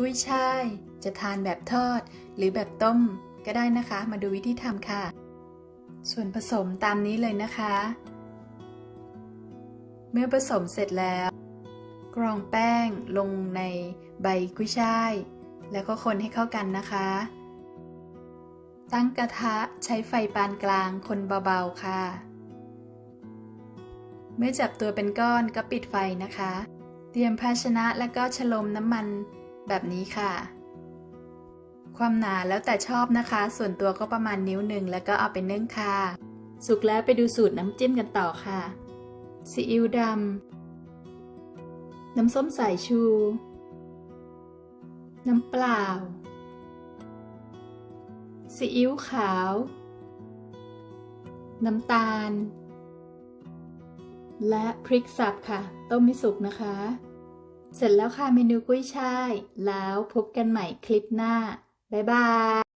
กุ้ยช่าย จะทานแบบทอด หรือแบบต้มก็ได้นะคะ มาดูวิธีทำค่ะ ส่วนผสมตามนี้เลยนะคะ เมื่อผสมเสร็จแล้ว กรองแป้งลงในใบกุ้ยช่าย แล้วก็คนให้เข้ากันนะคะ ตั้งกระทะใช้ไฟปานกลางคนเบาๆค่ะ เมื่อจับตัวเป็นก้อนก็ปิดไฟนะคะ เตรียมภาชนะและก็ฉลมน้ำมัน แบบนี้ค่ะ ความหนาแล้วแต่ชอบนะคะ ส่วนตัวก็ประมาณนิ้วหนึ่งแล้วก็เอาไปนึ่งค่ะ สุกแล้วไปดูสูตรน้ำจิ้มกันต่อค่ะซีอิ๊วดำน้ำส้มสายชู น้ำเปล่าซีอิ๊วขาว น้ำตาล และพริกสับค่ะ ต้มให้สุกนะคะ เสร็จแล้วค่ะเมนูกุ้ยช่าย แล้วพบกันใหม่คลิปหน้า บ๊ายบาย